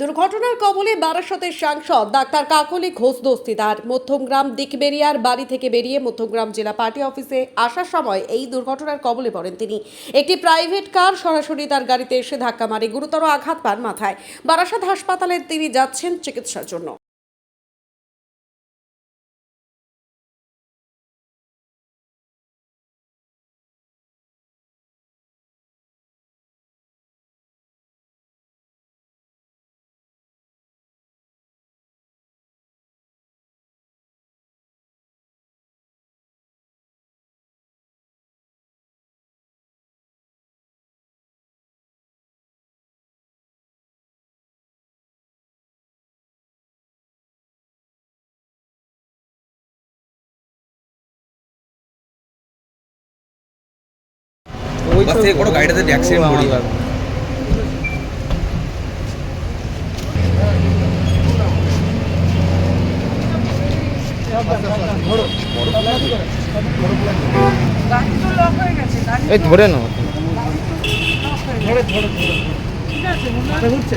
দুর্ঘটনার কবলে বারাসতের সাংসদ ডাক্তার কাকলি ঘোষ দস্তিদার। মধ্যমগ্রাম দিকবেরিয়ার বাড়ি থেকে বেরিয়ে মধ্যমগ্রাম জেলা পার্টি অফিসে আসার সময় এই দুর্ঘটনার কবলে পড়েন তিনি। একটি প্রাইভেট কার সরাসরি তার গাড়িতে এসে ধাক্কা মারে, গুরুতর আঘাত পান মাথায়। বারাসাত হাসপাতালে তিনি যাচ্ছেন চিকিৎসার জন্য। বাস থেকে কোনো গাড়িটাতে অ্যাক্সিডেন্ট করি হয়ে এই ধরে নাও। ধরে ধরে ঠিক আছে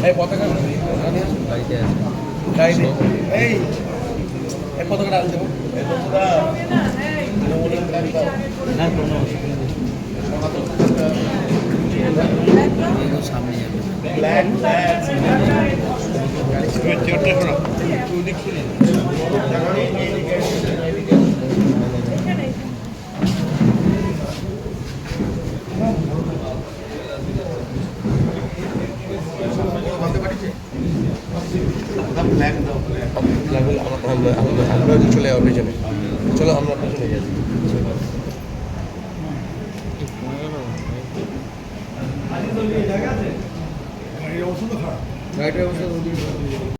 এই পতাকা গাড়িতে আছে এই এই পতাকাটা আনতে হবে না কোনো সামনে যাবে ব্ল্যাক আমরা চলে যাব পেছনে চলো আমরা পেছনে যাচ্ছি গাড়িটার অবস্থা